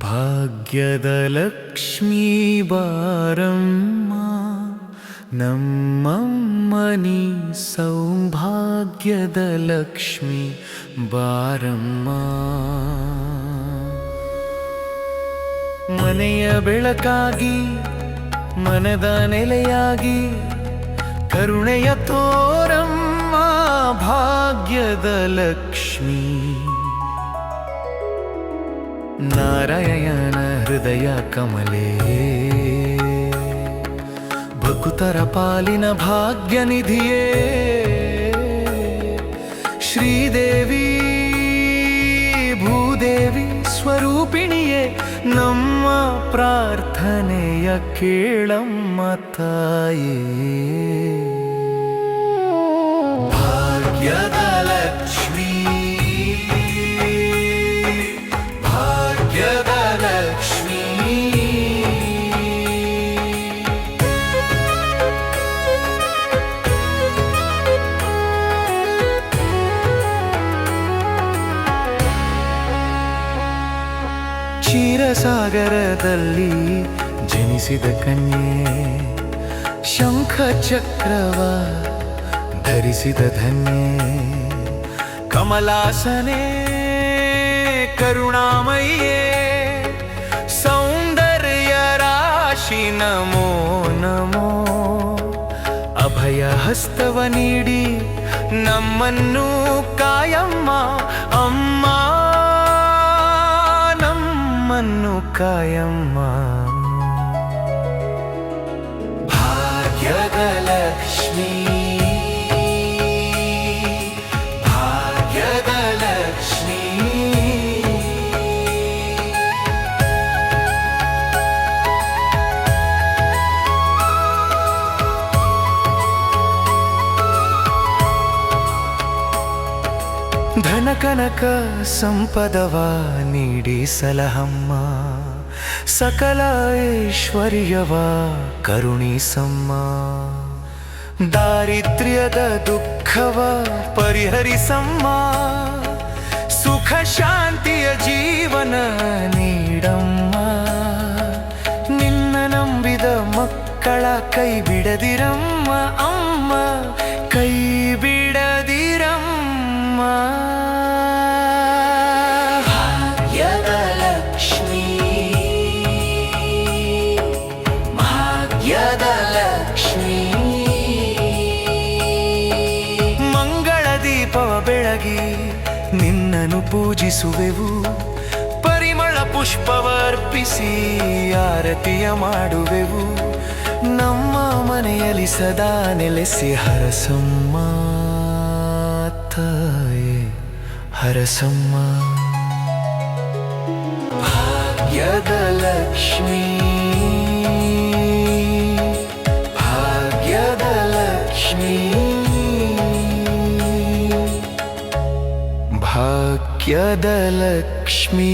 ಭಾಗ್ಯದ ಲಕ್ಷ್ಮೀ ಬಾರಮ್ಮ, ನಮ್ಮಮ್ಮನಿ ಸೌಭಾಗ್ಯದ ಲಕ್ಷ್ಮಿ ಬಾರಮ್ಮ. ಮನೆಯ ಬೆಳಕಾಗಿ, ಮನದ ನೆಲೆಯಾಗಿ, ಕರುಣೆಯ ತೋರಮ್ಮ, ಭಾಗ್ಯದ ಲಕ್ಷ್ಮಿ ನಾರಾಯಣ ಹೃದಯ ಕಮಲೇ. ಭಕುತರ ಪಾಲಿನ ಭಾಗ್ಯ ನಿಧಿಯೇ ಶ್ರೀದೇವಿ ಭೂದೇವಿ ಸ್ವರೂಪಿಣಿಯೇ ನಮ್ಮ ಪ್ರಾರ್ಥನೆಯ ಕೇಳಮ್ಮ ತಾಯೇ. ಕ್ಷೀರಸಾಗರದಲ್ಲಿ ಜನಿಸಿದ ಕನ್ಯೆ ಶಂಖ ಚಕ್ರವ ಧರಿಸಿದ ಧನ್ಯೆ. ಕಮಲಾಸನೆ ಕರುಣಾಮಯೇ ಸೌಂದರ್ಯ ರಾಶಿ ನಮೋ ನಮೋ. ಅಭಯ ಹಸ್ತವ ನೀಡಿ ನಮ್ಮನ್ನು ಕಾಯಮ್ಮ, ಅಮ್ಮ. ನಮ್ಮನ್ನು ಕಾಯಮ್ಮ ಭಾಗ್ಯದ ಲಕ್ಷ್ಮೀ ಭಾಗ್ಯದ ಲಕ್ಷ್ಮೀ ಧನ ಸಕಲ ಐಶ್ವರ್ಯವ ಕರುಣಿಸಮ್ಮ ದಾರಿದ್ರ್ಯದ ದುಃಖವ ಪರಿಹರಿಸಮ್ಮ ಸುಖ ಶಾಂತಿಯ ಜೀವನ ನೀಡಮ್ಮ. ನಿನ್ನ ನಂಬಿದ ಮಕ್ಕಳ ಕೈ ಬಿಡದಿರಮ್ಮ ಅಮ್ಮ. ದೀಪವ ಬೆಳಗಿ ನಿನ್ನನ್ನು ಪೂಜಿಸುವೆವು. ಪರಿಮಳ ಪುಷ್ಪವ ಅರ್ಪಿಸಿ ಆರತಿಯ ಮಾಡುವೆವು. ನಮ್ಮ ಮನೆಯಲ್ಲಿ ಸದಾ ನೆಲೆಸಿ, ಹರಸಮ್ಮ ತಾಯೇ, ಹರಸಮ್ಮ. ಭಾಗ್ಯದ ಲಕ್ಷ್ಮೀ. ಭಾಗ್ಯದ ಲಕ್ಷ್ಮೀ